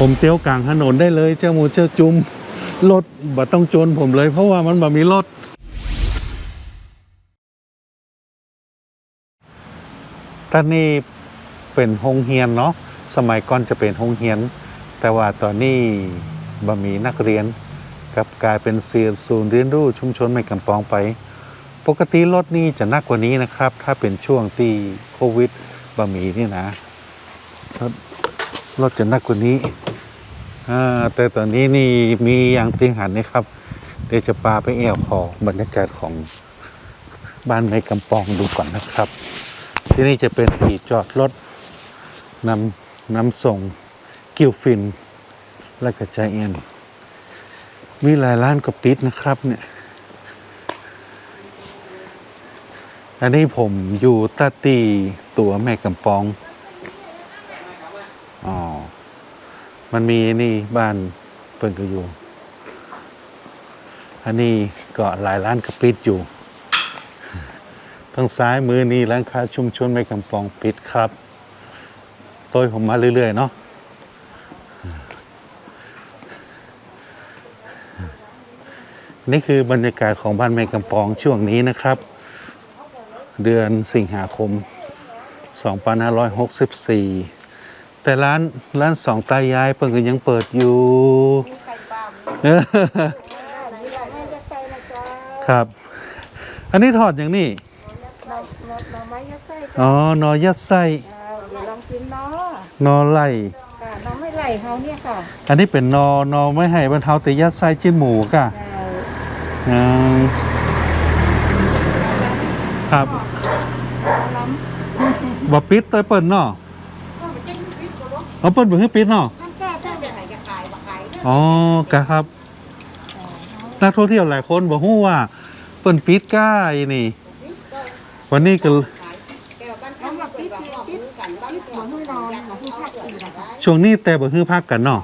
ผมเตี้ยวกลางถนนได้เลย เจ้าหมูเจ้าจุมรถบ่ต้องจนผมเลย เพราะว่ามันบ่มีรถตอนนี้เป็นโรงเรียนเนาะสมัยก่อนจะเป็นโรงเรียน แต่ว่าตอนนี้บ่มีนักเรียนกับกลายเป็นเสียศูนย์เรียนรู้ชุมชนไม่กำปองไป ปกติรถนี่จะนักกว่านี้นะครับ ถ้าเป็นช่วงที่โควิดบ่มีนี่นะรถจะนักกว่านี้ แต่ตอนนี้นี่มีอย่างตียงหันนี่ครับ เดี๋ยวจะพาไปแอวขอบรรยากาศของบ้านไม่กำปองดูก่อนนะครับ ที่นี่จะเป็นที่จอดรถนำนำส่งกิวฟิน และกระจายเอ็นมีหลายร้านกับปิดนะครับเนี่ย อันนี้ผมอยู่ตาตีตัวแม่กำปอง อ๋อ มันมีนี่บ้านเปิ่นก็อยู่ อันนี้ก็หลายร้านก็ปิดอยู่ ทางซ้ายมือนี้ร้านค้าชุมชนแม่กำปองปิดครับต้ยผมมาเรื่อย ๆ เนาะนี่คือบรรยากาศของบ้านแม่กำปองช่วงนี้นะครับ เดือนสิงหาคม 2564 แต่ร้านร้านสองตายายเพิ่งก็ยังเปิดอยู่ไข่ปลาเออไหนอยากให้จะใส่นะจ๊ะครับ อันนี้ทอดอย่างนี้หน่อหน่อหน่อไม้ยัดไส้อ๋อนอยัดไส้จ้าเดี๋ยวลองกินเนาะนอไหลค่ะน้องไม่ไหลเขาเนี่ยค่ะ อันนี้เป็นนอนอไม่ให้บรรเทาแต่ยัดไส้จิ้นหมูก่ะจ้าอืมครับล้ำบ่ปิดตัวเปิดเนาะ ก็ไปเต้นพิษกับรถ เอาเปิดบ่ให้ปิดเนาะท่านแก้ท่านจะไหนจะขายบ่ขายเนี่ยอ๋อกะครับ นักท่องเที่ยวหลายคนบอกฮู้ว่าเปิ้นปิดก้ายนี่ วันนี้ก็แต่บ้านเขาแบบพิษพิษกันบ้านหัวมือนอนหัวมือพักอีกนะคะช่วงนี้แต่บ่ฮื้อพักกันเนาะ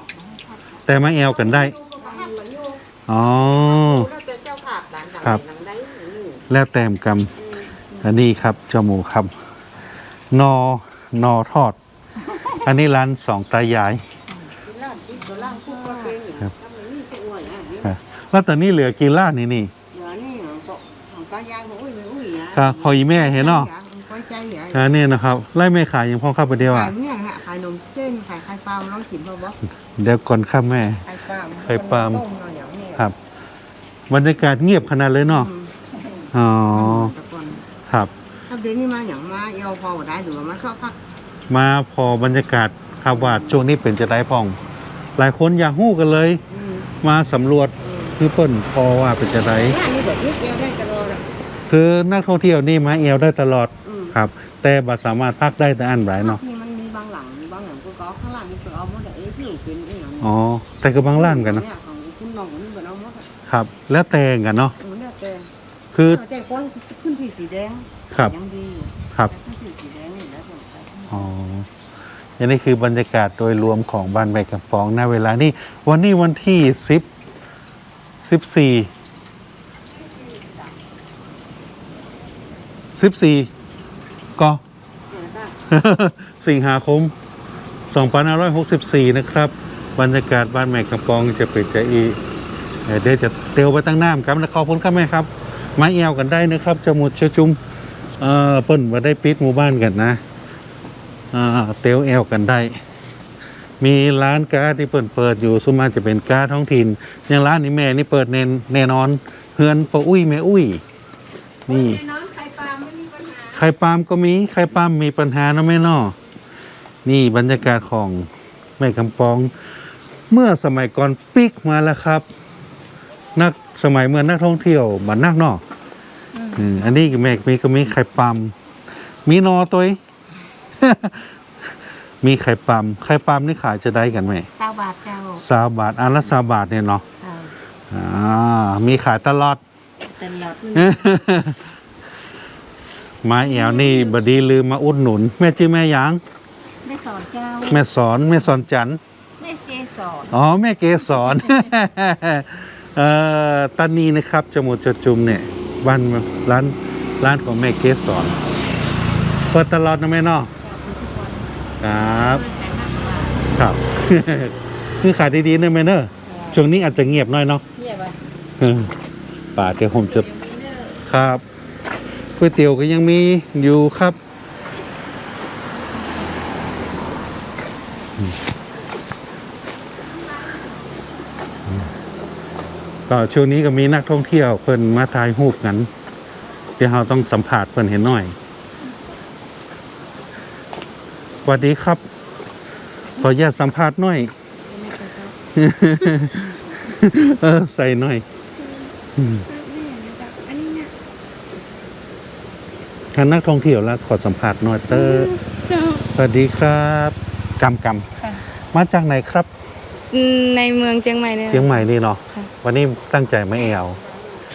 แต่มาแอวกันได้พักเหมือนอยู่อ๋อ แล้วแต่เจ้าภาพหลานต่างครับหลังได้หนึ่งแล้วแต้มกรรมอันนี้ครับเจ้าหมูครับนอนอทอด อันนี้ร้านสองตายายกินล่างกินตัวล่างคู่ก็เป็นอย่างครับถ้ามันนี่เป็นอ้วนอะนี่ครับ แล้วตอนนี้เหลือกี่ร้านนี่นี่เดี๋ยวนี่ของของตายายของอุ้ยมันอุ้ยอะครับพออีแม่เห็นเนาะก้อยใจใหญ่อันนี้นะครับไล่แม่ขายยังพ่อเข้าไปเดียวขาอะยเนี่ยฮะขายนมเส้นขายไข่ปลาลองกินบ่บ่เดี๋ยวก่อนครับแม่ไข่ปลาไข่ปลาต้มเนาะอย่างนี้ครับบรรยากาศเงียบขนาดเลยเนาะอืมอ๋อแต่ก่อนครับถ้าเดี๋ยวนี้มาอย่างมาเอวพอบ่ได้หรือว่ามันเข้าพัก มาพอบรรยากาศครับว่าช่วงนี้เป็นจะได้พอง หลายคนอยากหู้กันเลยอืมมาสำรวจคือเปิ้นพอว่าเป็นจะได้เนี่ยนี่แบบนี้เอวได้ตลอดอะคือนักท่องเที่ยวนี่มาเอวได้ตลอดอืมครับ แต่บัสามารถพักได้แต่อันไหนเนาะนี่มันมีบางหลังบางหลังก็ก็ข้างล่างนี่เปิดเอาหมดอะเอ้ยพี่อยู่เป็นอีหยังอ๋อแต่ก็บางร้านกันเนาะเยของคุณน้องคนนี้เปิดเอาหมดอะครับ แล้วแต่กันเนาะเออเนี่ยแต่คือแต่คนขึ้นที่สีแดงครับยังดีอยู่ครับแต่ขึ้นที่สีแดงนี่แล้วสงสัย อ๋ออันนี้คือบรรยากาศโดยรวมของบ้านแม่กำปองณเวลานี้วันนี้วันที่สิบสิบสี่สิบสี่ก็เนี่ยค่ะสิงหาคม2564 นะครับ บรรยากาศบ้านแม่กำปองจะเป็นจะอีเดี๋ยวจะเตียวไปตั้งน้ำครับนะขอบคุณครับแม่ครับมาเอวกันได้นะครับจะหมดจะจุมเอ่อเปิ้นมาได้ปิดหมู่บ้านกันนะ เตียวแอวกันได้ มีร้านการ์ดที่เปิดเปิดอยู่ส่วนมากจะเป็นการ์ดท้องถิ่นอย่างร้านนี้แม่นี่เปิดแน่นแน่นอนเฮือนปะอุ้ยแม่อุ้ย นี่น้องไข่ปลาไม่มีปัญหาไข่ปาล์มก็มีไข่ปาล์มมีปัญหานะแม่นอนี่บรรยากาศของแม่กำปอง เมื่อสมัยก่อนปิกมาแล้วครับ นักสมัยเมื่อนักท่องเที่ยวบันนักเนออืมอันนี้ก็แม่มีก็มีไข่ปาล์มมีนอตัวเอง มีไข่ปาล์มไข่ปาล์มนี่ขายจะได้กันไหมซาบาทเจ้าสาบาทอันละสาบาทเนี่ยเนาะอ่าอ่ามีขายตลอด ตลอดไม้แอวนี่บดีลืมมาอุดหนุน แม่ชื่อแม่หยาง ไม่สอนเจ้าแม่สอนแม่สอนจันทร์ไม่เกสอนอ๋อแม่เกสอนเอ่อตอนนี้นะครับจมูกจะจุมเนี่ยบ้านร้านร้านของแม่เกสอนเปิดตลอดนะแม่เนาะ ครับ ครับ คือขายดีๆนะแม่เนอะช่วงนี้อาจจะเงียบหน่อยเนาะเงียบอะเออป่าเดี๋ยวผมจะครับก๋วยเตี๋ยวก็ยังมีอยู่ครับอืมก็ช่วงนี้ก็มีนักท่องเที่ยวเพิ่นมาถ่ายรูปกันเดี๋ยวเราต้องสัมผัสเพิ่นเห็นหน่อย สวัสดีครับ ขออนุญาตสัมภาษณ์หน่อย เออ ใส่หน่อยอันนี้เนี่ยท่านนักท่องเที่ยวแล้วขอสัมผัสหน่อยเตอร์เจ้าสวัสดีครับกำกค่ะำมาจากไหนครับ ในเมืองเชียงใหม่เนี่ยเชียงใหม่นี่เนาะค่ะวันนี้ตั้งใจมาเอว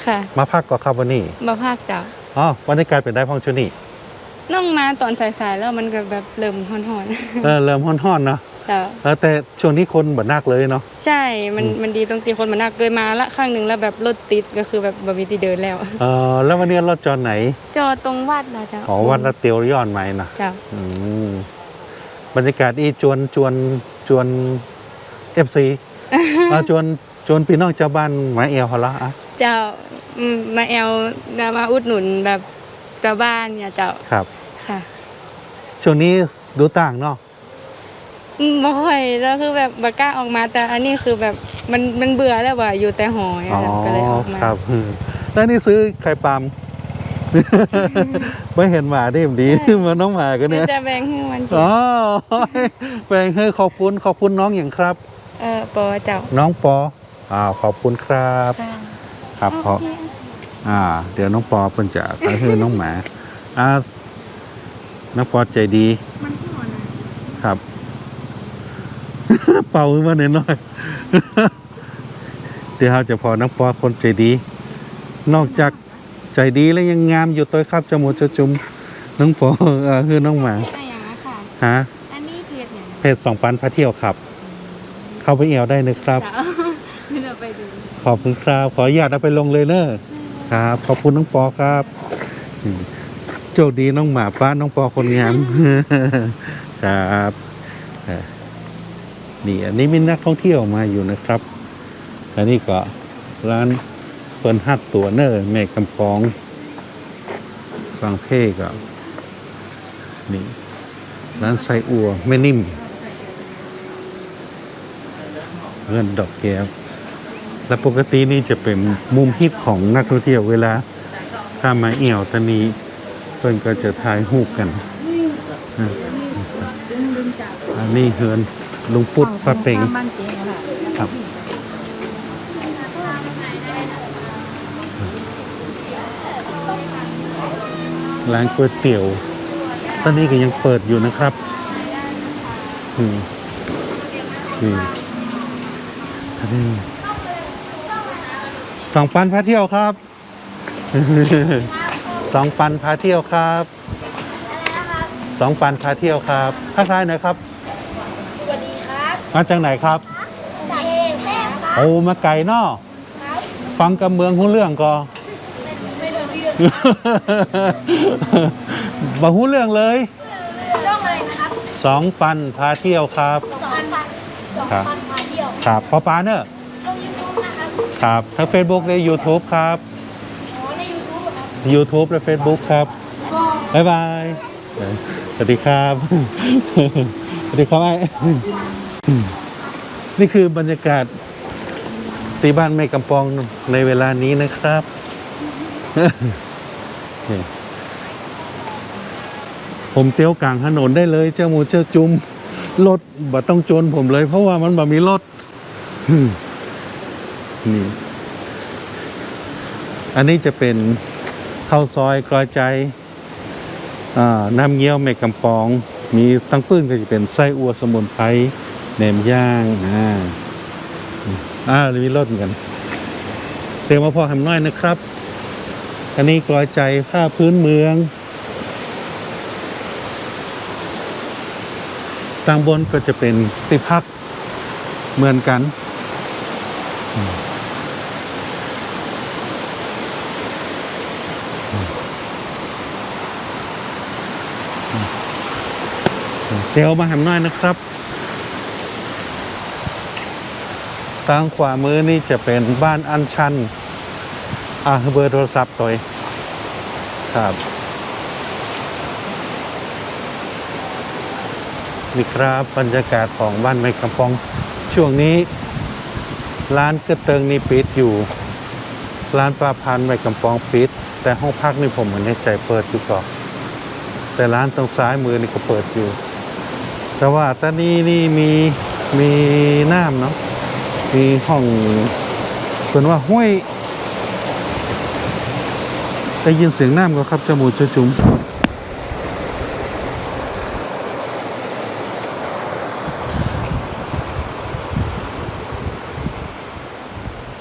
ค่ะมาพักก็ครับวันนี้ มาภาคเจ้าอ๋อบรรยากาศเป็นได้พ้องชุนี่ น้องมาตอนสายๆแล้วมันก็แบบเริ่มหอนเออเริ่มห้อนๆเนาะๆเจ้าเออแต่ช่วงนี้คนบ่นักเลยเนาะ ใช่ มันมันดีตรงตีคนมันนักเคยมาละครั้งหนึ่งแล้วแบบรถติดก็คือแบบบมีที่เดินแล้ว เออแล้ววันนี้เราจอดไหนจอดตรงวัดนะเจ้าอ๋อวัดละเตียวย้อนไหมนะเจ้าอืมบรรยากาศอีจวนจวนจวนเอฟซีาจวนจวนพี่น้องเจ้าบ้านมาเอวเขาละอะเจ้าอืมมาแอลมาอุดหนุนแบบเจ้าบ้านเนี่ยเจ้า ครับ ค่ะช่วงนี้ดูต่างเนาะอืมบ่ค่อยแล้วคือแบบบ่กล้าออกมาแต่อันนี้คือแบบมันมันเบื่อแล้วว่ะอยู่แต่หอยอ๋ออะก็เลยออกมาครับอืมแล้วนี่ซื้อไข่ปาล์มไม่เห็นหมาดิมดีเหมือนน้องหมากันเนี่ยจะแบ่งให้มันกินอ๋อแบ่งให้ขอบคุณขอบคุณน้องอย่างครับ เออปอเจ้าน้องปออ้าวขอบคุณครับค่ะครับขอโอเคอ่า เดี๋ยวน้องปอเพิ่นจะไปให้น้องหมาอ่า น้องปอใจดี มันที่หมดนะครับ เป่าขึ้นมาหน่อยๆเดี๋ยวเราจะพอน้องปอคนใจดี นอกจากใจดีแล้วยังงามอยู่ตัวครับจมูกจะจุมน้องปอเออคือน้องหมาแต่อย่างนั้นค่ะ ฮะ อันนี้เพจเนี่ยเพจสองปันพาเที่ยวครับ เข้าไปเอวได้นะครับเจ้าเดี๋ยวไปดูขอบคุณครับ ขออนุญาตเอาไปลงเลยเนอะครับ ขอบคุณน้องปอครับอืมโชคดีน้องหมาป้าน้องปอคนงามครับนี่อันนี้มีนักท่องเที่ยวมาอยู่นะครับอันนี้ก็ร้านเปิ้นฮัดตัวเนอร์แม่กำปองฟังเพลงก็นี่ร้านไซอัวแม่นิ่มเงินดอกแก้วและปกตินี่จะเป็นมุมฮิตของนักท่องเที่ยวเวลาถ้ามาเอี่ยวตอนนี้ เพิ่นก็จะถ่ายรูปกันอะอันนี้เฮือนลุงปุดป้าเป่งบ้านเจ๊ค่ะครับร้านก๋วยเตี๋ยว ตอนนี้ก็ยังเปิดอยู่นะครับอืมนี่อันนี้สองปันพาเที่ยวครับ สองปันพาเที่ยวครับสองปันพาเที่ยวครับทักทายหน่อยครับสวัสดีครับมาจากไหนครับจากเองแม่ครับโอ้มาไก่นอฟังกับเมืองหุ้นเรื่องก็ไม่ดูพี่บ่หุ้นเรื่องเลยช่องอะไรนะครับสองปันพาเที่ยวครับสองพันสองครับพันพาเที่ยวครับพ่อปาเนอะลงยูทูบนะครับครับทั้ง Facebook และ YouTube ครับ อ๋อในยูทูบครับ YouTube และ Facebook ครับบ๊ายบายเออสวัสดีครับสวัสดีครับไอ้นี่คือบรรยากาศตีบ้านแม่กำปองในเวลานี้นะครับนี่ผมเตี้ยวกลางถนนได้เลย เจ้าหมูเจ้าจุมรถบ่ต้องจนผมเลย เพราะว่ามันบ่มีรถนี่ อันนี้จะเป็น ข้าวซอยกลอยใจน้ำเงี้ยวแม่กำปอง มีตั้งปื้นก็จะเป็นไส้อัวสมุนไพรแหนมย่างอ่าอ่ามีรสเหมือนกันเตรียมมาพอทำน้อยนะครับ อันนี้กลอยใจผ้าพื้นเมืองตางบนก็จะเป็นติพักเหมือนกัน เซลมาหำน้อยนะครับ ทางขวามือนี่จะเป็นบ้านอันชัน อ่าเบอร์โทรศัพท์ตัวเองครับ นี่ครับบรรยากาศของบ้านไม้กำปอง ช่วงนี้ ร้านกระเติงนี่ปิดอยู่ ร้านปลาพันไม้กำปองปิด แต่ห้องพักนี่ผมไม่แน่ใจเปิดอยู่ก่อนแต่ร้านตรงซ้ายมือนี่ก็เปิดอยู่ แต่ว่าตอนนี้นี่มีมีน้ำเนาะมีห้องเป็นว่าห้วยได้ยินเสียงน้ำก็ครับจมูกจะจุ๋ม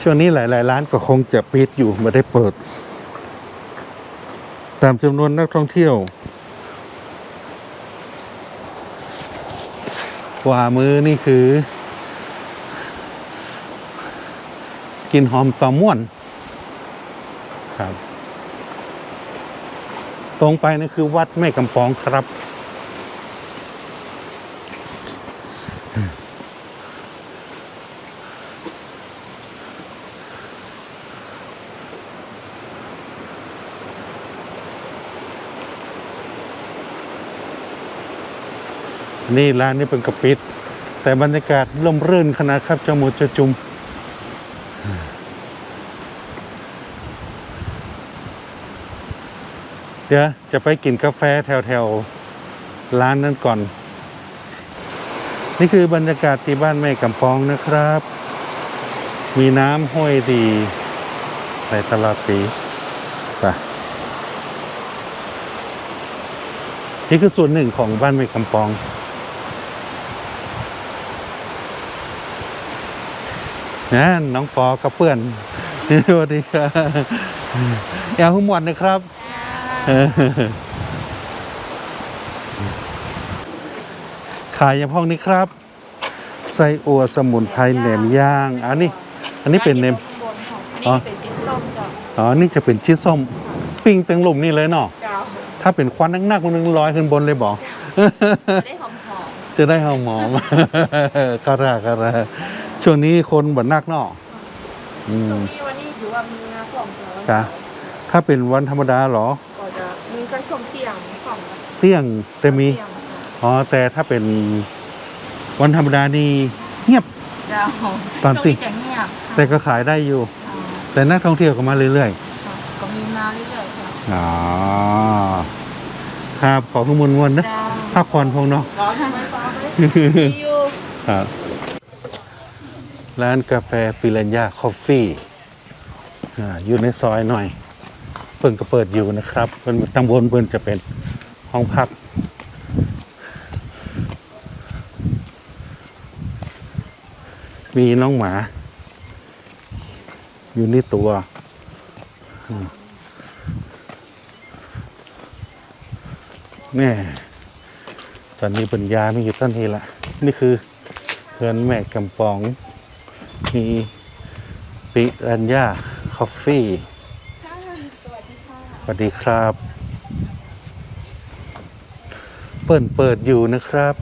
ช่วงนี้หลาย ๆ ร้านก็คงจะปิดอยู่ไม่ได้เปิด ตามจำนวนนักท่องเที่ยว ขวามือนี่คือ กินหอมปลาม่วน ครับ ตรงไปนี่คือวัดแม่กำปองครับ นี่ร้านนี้เป็นกระปิด แต่บรรยากาศร่มรื่นขนาดครับจมูกจะจุมเดี๋ยวจะไปกินกาแฟแถวๆร้านนั้นก่อน นี่คือบรรยากาศที่บ้านแม่กำปองนะครับ มีน้ำห้อยดีในตลอดปีไปนี่คือส่วนหนึ่งของบ้านแม่กำปอง นะน้องปอกับเพื่อนสวัสดีครับแอลหุ่มหมดนะครับขายอย่างพองนี้ครับ ไส้อัวสมุนไพรแหนมย่าง อันนี้ อันนี้เป็นเนมอันนี้เป็นจิ้นส้มจ้ะอ๋อ นี่จะเป็นชิ้นส้ม ปิ้งเต็งหลุมนี่เลยเนาะเจ้าถ้าเป็นควันนักๆมันนึงลอยขึ้นบนเลยบอกจะได้หอมหอมจะได้หอมหอมกระรากระรา ช่วงนี้คนบ่นักเนาะอืตรมงนี้วันนี้ถือว่ามีงานของเจ้าจ้ะถ้าเป็นวันธรรมดาเหรอก็จะมีกระชมเตียงของเที่ยงแต่มีเตียงค่ะอ๋อ แต่ถ้าเป็นวันธรรมดานี่เงียบ เจ้าตอนติช่วงจะเงียบค่ะแต่ก็ขายได้อยู่ อ่าแต่นักท่องเที่ยวก็มาเรื่อยค่ะก็มีมาเรื่อยๆจ้ะๆ อ๋อ ครับ ขอขมวลวนๆนะเจ้าพักผ่อนพงเนาะมีอยู่ ครับ ร้านกาแฟปิรัญญาคอฟฟี่อยู่ในซอยหน่อยเปิ่นก็เปิดอยู่นะครับเป็นตำบลเปิ่นจะเป็นห้องพัก มีน้องหมา อยู่นี่ตัวอืมแน่ตอนนี้ปัญญาไม่อยู่ต้นทีละ นี่คือเพื่อนแม่กำปอง มีปิรัญญาคอฟฟี่สวัสดีครับ เปิดเปิดอยู่นะครับ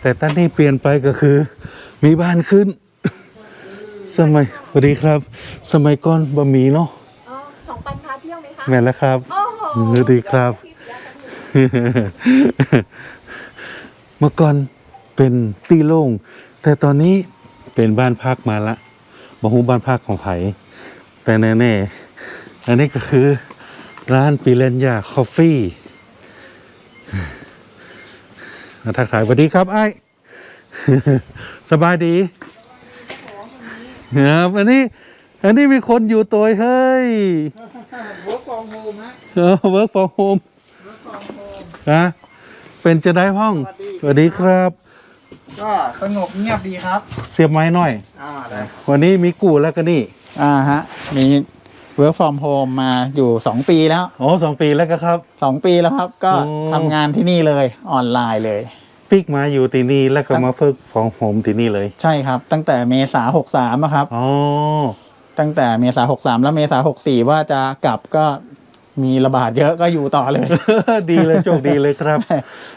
แต่ตอนนี้เปลี่ยนไปก็คือ มีบ้านขึ้น สมัยสวัสดีครับ สมัยก่อนบะหมี่เนาะอ๋อสองปันพาเที่ยวไหมคะแม่นแล้วครับโอ้โหสวัสดีครับ เมื่อก่อนเป็นตีโล่งแต่ตอนนี้ เป็นบ้านพักมาละบหูบ้านพักของไผ่แต่แน่ๆอันนี้ก็คือร้านปิเรนยาคอฟฟี่มาทักทายสวัสดีครับไอ้สบายดีครับอันนี้ อันนี้มีคนอยู่ตัวเฮ้ย work from home ฮะเออ work from home work from home นะเป็นจะได้ห้องสวัสดีสวัสดีครับ ก็สงบเงียบดีครับ เสียบไม้หน่อย อ่าได้วันนี้มีกูแล้วก็นี่ อ่าฮะ มี work from home มาอยู่สองปีแล้วโอ้สองปีแล้วก็ครับสองปีแล้วครับ ก็โอ้ ทำงานที่นี่เลยออนไลน์เลย ปิกมาอยู่ที่นี่แล้วก็มาฝึกของผมที่นี่เลย ใช่ครับ ตั้งแต่เมษาหกสามครับ อ๋อ ตั้งแต่เมษาหกสามแล้วเมษาหกสี่ว่าจะกลับก็มีระบาดเยอะก็อยู่ต่อเลย ดีเลยโชคดีเลยครับ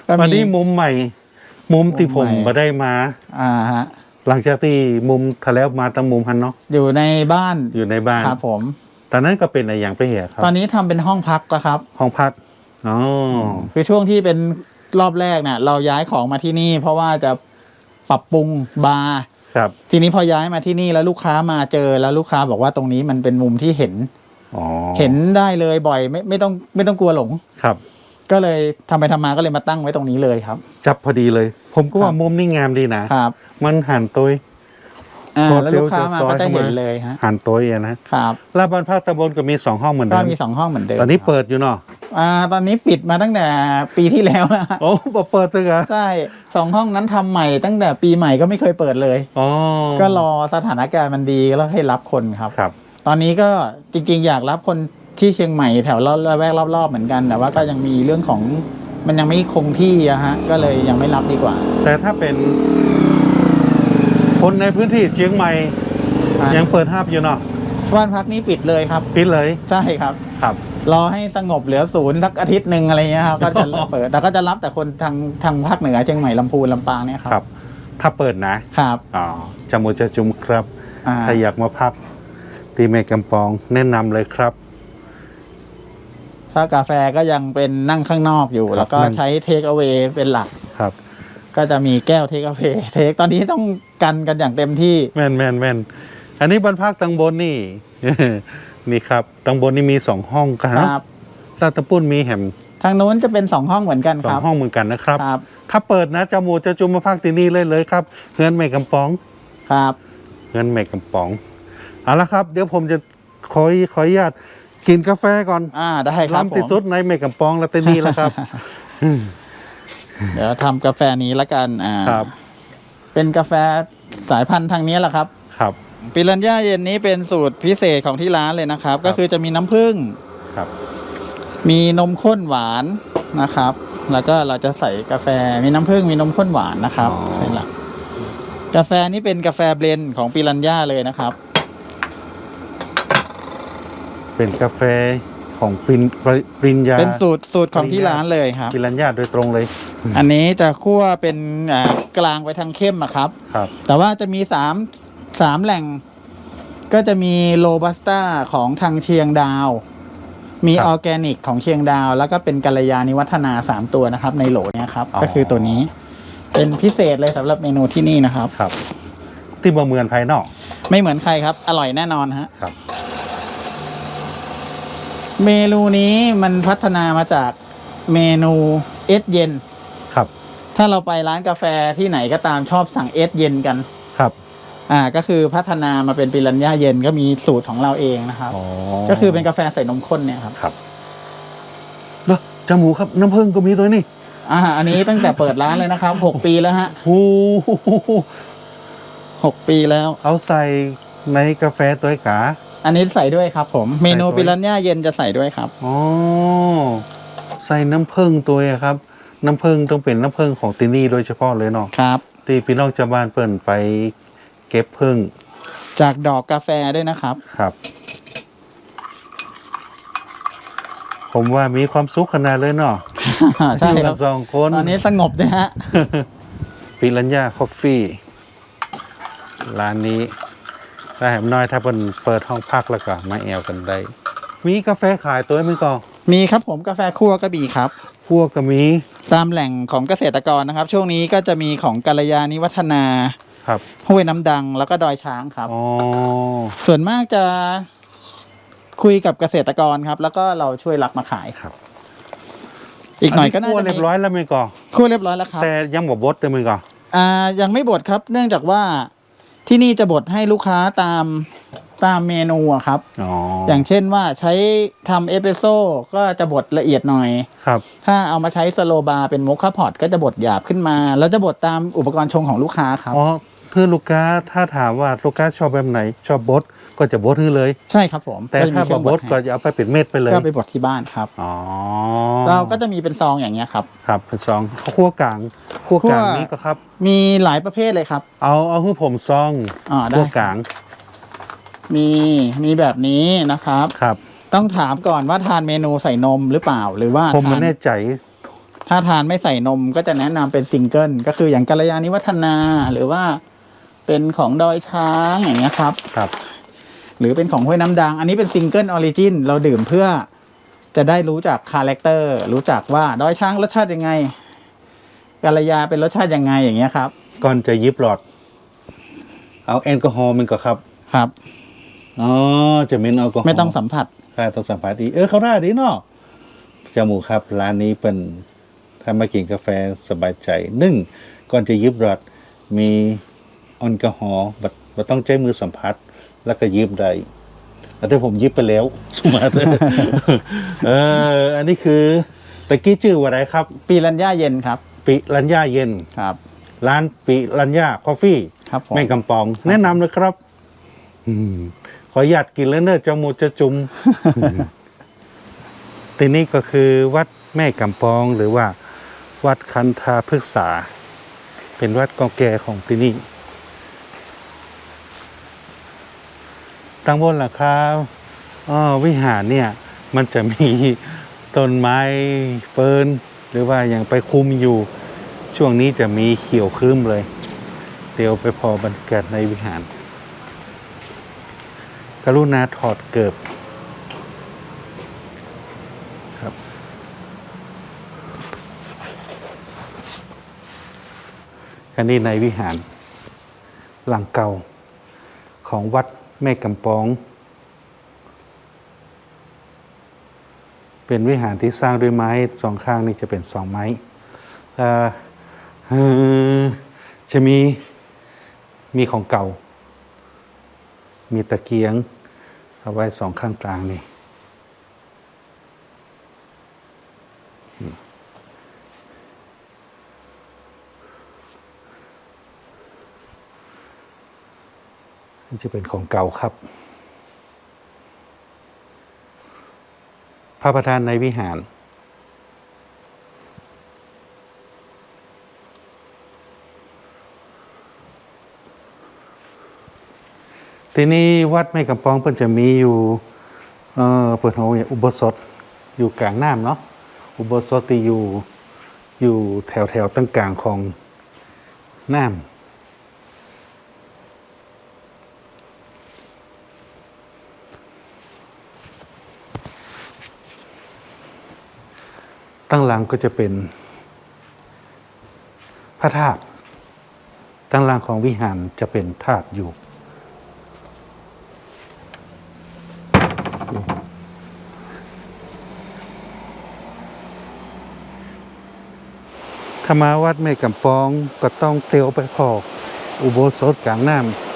ก็วันนี้มุมใหม่ มุมที่ผมมุมใหม่มาได้มา อ่าฮะหลังจากที่มุมทะแล้วมาตั้งมุมหันเนาะอยู่ในบ้านอยู่ในบ้านครับผมตอนนั้นก็เป็นอะไรอย่างไปเหียครับตอนนี้ทำเป็นห้องพักแล้วครับ ห้องพักอ๋อคือช่วงที่เป็นรอบแรกเนี่ยเราย้ายของมาที่นี่ เพราะว่าจะปรับปรุงบาร์ครับ ทีนี้พอย้ายมาที่นี่แล้วลูกค้ามาเจอแล้วลูกค้าบอกว่าตรงนี้มันเป็นมุมที่เห็นอ๋อเห็นได้เลยบ่อยไม่ไม่ต้องไม่ต้องกลัวหลงครับ ก็เลยทำไปทำมาก็เลยมาตั้งไว้ตรงนี้เลยครับ จับพอดีเลย ผมก็ว่าครับมุมนี่งามดีนะครับ มันหันตัวอ่าพอแล้วลูกค้ามาเดี๋ยวจะซอยก็จะเห็นเข้ามาเลยฮะหันตัวอะนะครับแล้วบ้านพักตำบลก็มีสองห้องเหมือนก็เดิมมีสองห้องเหมือนเดิมตอนนี้ครับเปิดอยู่เนาะอ่า ตอนนี้ปิดมาตั้งแต่ปีที่แล้วนะฮะโอ้บอเปิดตึกเหรอใช่สองห้องนั้นทำใหม่ตั้งแต่ปีใหม่ก็ไม่เคยเปิดเลยอ๋อก็รอสถานการณ์มันดีแล้วให้รับคนครับครับ ตอนนี้ก็จริง ๆ อยากรับคนที่เชียงใหม่แถวละแวกรอบๆเหมือนกันแต่ว่าก็ยังมีเรื่องของ มันยังไม่คงที่อะฮะก็เลยยังไม่รับดีกว่า แต่ถ้าเป็น คนในพื้นที่เชียงใหม่ยังเปิดห้าบอยู่เนาะบ้านพักนี้ปิดเลยครับ ปิดเลยใช่ครับ ครับ รอให้สงบเหลือศูนย์สักอาทิตย์หนึ่งอะไรเงี้ยครับก็จะเปิดแต่ก็จะรับแต่คนทางทางภาคเหนือเชียงใหม่ลำพูนลำปางเนี่ยคครัรับถ้าเปิดนะครับอ๋อจมูกจะจุมครับ อ่าถ้าอยากมาพักตีเมกำปองแนะนำเลยครับ ถ้ากาแฟก็ยังเป็นนั่งข้างนอกอยู่ แล้วก็นั่งใช้เทคเอา a y เป็นหลักครับ ก็จะมีแก้วเทคเอา a y เทคตอนนี้ต้องกันกันอย่างเต็มที่แม่นแม่นแม่นอันนี้บรรพักตังบนนี่ นี่ครับตังบนนี่มีสองห้องกันคเนอะรับลาดตะปุ้นมีแหมทางนู้นจะเป็นสองห้องเหมือนกันสอคงรับห้องเหมือนกันนะครับครับถ้าเปิดนะจมูกจะจุมมาพักที่นี่เลยเลยครับเงินเมกำปองครับเงินเมกำปองเอาละครับ เดี๋ยวผมจะขอขออนุญาต กินกาแฟก่อนอ่าได้ครับล้ำที่ผมสุดในเมกำปองและที่นี่แล้วครับอืมเดี๋ยวทำกาแฟนี้ละกันอ่าครับ เป็นกาแฟสายพันธุ์ทางนี้แหละครับ ครับปิรันย่าเย็นนี้เป็นสูตรพิเศษของที่ร้านเลยนะครับ ก็คือจะมีน้ำผึ้งครับ มีนมข้นหวานนะครับ แล้วก็เราจะใส่กาแฟมีน้ำผึ้งมีนมข้นหวานนะครับอ๋อเป็นหลักกาแฟนี่เป็นกาแฟเบลนด์ของปิรันย่าเลยนะครับ เป็นกาแฟของปรินปริปริญญา เป็นสูตรสูตรของที่ปริญญาร้านเลยครับ ปริญญาโดยตรงเลย อันนี้จะคั่วเป็นอ่ากลางไปทางเข้มอะครับ ครับ แต่ว่าจะมีสามสามแหล่ง ก็จะมีโรบัสต้าของทางเชียงดาว มีครับออร์แกนิกของเชียงดาว แล้วก็เป็นกัลยาณิวัฒนาสามตัวนะครับ ในโหลเนี่ยครับ อ๋อ ก็คือตัวนี้ เป็นพิเศษเลยสำหรับเมนูที่นี่นะครับ ครับ ที่บ่เหมือนภายนอก ไม่เหมือนใครครับ อร่อยแน่นอนฮะ ครับ เมนูนี้มันพัฒนามาจากเมนูเอสเย็น ครับ ถ้าเราไปร้านกาแฟที่ไหนก็ตามชอบสั่งเอสเย็นกัน ครับ อ่า ก็คือพัฒนามาเป็นปิรันย่าเย็นก็มีสูตรของเราเองนะครับ อ๋อก็คือเป็นกาแฟใส่นมข้นเนี่ยครับ ครับแล้วจมูกครับ น้ำผึ้งก็มีตัวนี้อ่า อันนี้ตั้งแต่เปิดร้านเลยนะครับหกปีแล้วฮะโอ้โหหกปีแล้ว เอาใส่ในกาแฟตัวกา อันนี้ใส่ด้วยครับผม เมนูใส่ด้วยปิรันย่าเย็นจะใส่ด้วยครับ อ๋อ ใส่น้ำผึ้งตัวอะครับ น้ำผึ้งต้องเป็นน้ำผึ้งของที่นี่โดยเฉพาะเลยเนาะครับที่พี่น้องชาวบ้านเปิ่นไปเก็บผึ้งจากดอกกาแฟด้วยนะครับ ครับ ผมว่ามีความสุขขนาดเลยเนาะใช่อยู่คกัรับนสองคนตอนนี้สงบนะฮะปิรัญญาคอฟฟี่ร้านนี้ ถ้าแหมน้อยถ้าเป็นเปิดห้องพักแล้วก็มาแอลกันได้ มีกาแฟขายตัวไหมก็มีครับผมกาแฟคั่วกระบี่ครับ พวกก็มี ตามแหล่งของเกษตรกรนะครับ ช่วงนี้ก็จะมีของกัลยาณิวัฒนาครับ ห้วยน้ำดังแล้วก็ดอยช้างครับ อ๋อ ส่วนมากจะคุยกับเกษตรกรครับ แล้วก็เราช่วยรับมาขายครับ อีกหน่อยก็น่าคั่วจะเรียมีบร้อยแล้วไหมก็คั่วเรียบร้อยแล้วครับแต่ยังบ่บดเลยไหมก็อ่ายังไม่บดครับ เนื่องจากว่า ที่นี่จะบดให้ลูกค้าตามตามเมนูอะครับ อ๋อออย่างเช่นว่าใช้ทำเอสเปรสโซ่ก็จะบดละเอียดหน่อย ครับ ถ้าเอามาใช้สโลบาร์เป็นโมคาพอตก็จะบดหยาบขึ้นมา แล้วจะบดตามอุปกรณ์ชงของลูกค้าครับ อ๋อเพื่อลูกค้าถ้าถามว่าลูกค้าชอบแบบไหน ชอบบด ก็จะบดให้เลย ใช่ครับผมแต่ก็จะมีถ้าเครื่บ่องบบดดก็ให้จะเอาไปเป็นเม็ดไปเลยก็ไปบดที่บ้านครับอ๋อเราก็จะมีเป็นซองอย่างเงี้ยครับครับเป็นซองคั่วกลางคั่วกลางคั่วนี้ก็ครับ มีหลายประเภทเลยครับ เอาเอาให้ผมซองอ่าได้คั่วกลาง มีมีแบบนี้นะครับครับ ต้องถามก่อนว่าทานเมนูใส่นมหรือเปล่าหรือว่าผมไม่ทานแน่ใจถ้าทานไม่ใส่นมก็จะแนะนำเป็นซิงเกิลก็คืออย่างกัลยาณิวัฒนาหรือว่าเป็นของดอยช้างอย่างเงี้ยครับ ครับ หรือเป็นของห้วยน้ำดัง อันนี้เป็นซิงเกิลออริจินเราดื่มเพื่อจะได้รู้จักคาแรคเตอร์รู้จักว่าดอยช้างรสชาติยังไงกาลยาเป็นรสชาติยังไงอย่างเงี้ยครับ ก่อนจะยิบหลอด เอาแอลกอฮอล์มันก็ครับ ครับอ๋อจะเป็นแอลกอฮอล์ไม่ต้องสัมผัสใช่ต้องสัมผัสดีเออเขาได้ดีเนาะจมูกครับร้านนี้เป็นถ้ามากินกาแฟสบายใจหนึ่งก่อนจะยิบหลอดมีแอลกอฮอล์บัดบัดต้องใช้มือสัมผัส แล้วก็ยิบได้แต่ผมยิบไปแล้วสมาร์ทเอออันนี้คือตะกี้ชื่อว่าอะไรครับ ปีรัญญาเย็นครับ ปิรัญญาเย็น ครับ ร้านปิรัญญาคอฟฟี่ครับผมแม่กำปอง แนะนำเลยครับอืมขออนุญาตกินแล้วเนอะจมูกจะจุม ที่นี่ก็คือวัดแม่กำปองหรือว่า วัดคันธาพฤกษา เป็นวัดเก่าแก่ของที่นี่ ตั้งบนล่ะครับวิหารเนี่ยมันจะมีต้นไม้เฟิร์นหรือว่าอย่างไปคุมอยู่ ช่วงนี้จะมีเขียวครึ้มเลย เดี๋ยวไปพอบรรยากาศในวิหาร กรุณาถอดเกิบครับอันนี้ในวิหารหลังเก่าของวัด แม่กำปอง เป็นวิหารที่สร้างด้วยไม้สองข้างนี่จะเป็นสองไม้จะมีมีของเก่า มีตะเกียงเอาไว้สองข้างกลางนี่ นี่จะเป็นของเก่าครับ พระประธานในวิหาร ทีนี้วัดแม่กำปองเพิ่นจะมีอยู่เออเปิดหัวอย่างอุโบสถอยู่กลางน้ำเนาะอุโบสถที่อยู่อยู่แถวแถวๆตั้งกลางของน้ำ ตั้งหลังก็จะเป็นพระธาตุตั้งหลังของวิหารจะเป็นธาตุอยู่ ถ้ามาวัดแม่กำปองก็ต้องเตียวไปพอกอุโบสถกลางน้ำ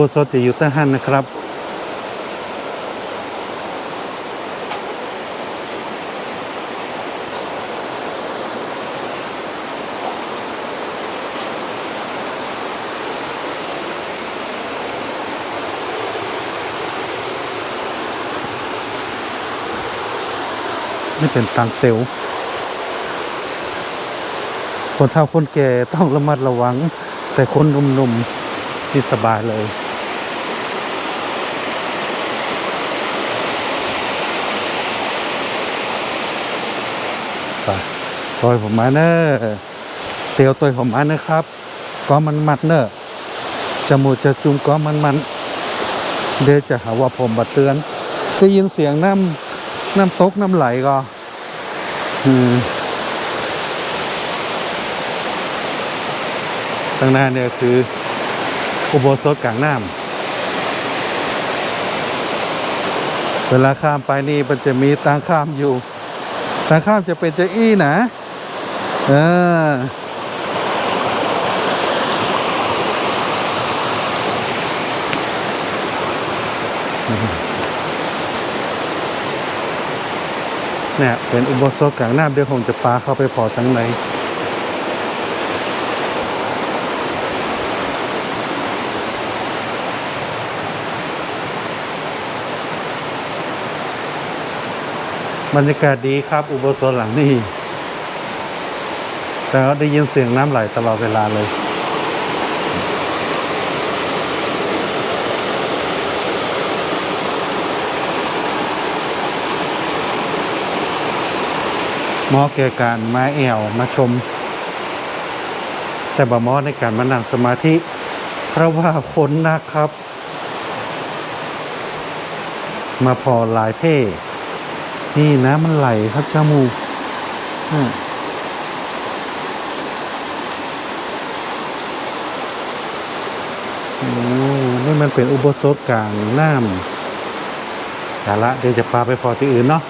โบสถจะอยู่ใต้หันนะครับ นี่เป็นตังเตียวคนเฒ่าคนแก่ต้องระมัดระวัง แต่คนหนุ่มๆที่สบายเลย ไปปล่อยผมมาเนอะเตียวตัวผมมานะครับก็มันมัดเนอะจมูกจะจุงก็มันมันเดี๋ยวจะหาว่าผมบัดเตือนได้ยินเสียงน้ำน้ำตกน้ำไหลก็อืมตั้งหน้าเนี่ยคืออุโบสถกลางน้ำเวลาข้ามไปนี่มันจะมีทางข้ามอยู่ ทางข้ามจะเป็นเจะอี้นะเออเนี่ยเป็นอุโบสถกลางน้ำเดี๋ยวผมจะปาเข้าไปพอทั้งใน บรรยากาศดีครับ อุโบสถหลังนี้ แต่ได้ยินเสียงน้ำไหลตลอดเวลาเลย มอเกี่ยวการมาแอวมาชม แต่บะมอในการมานั่งสมาธิ เพราะว่าคนนะครับ มาพอหลายเท่ นี่นะมันไหลครับจมูกอ่าโอ้นี่มันเป็นอุโบสถกลางน้ำกาละเดี๋ยวจะพาไปพอที่อื่นเนาะ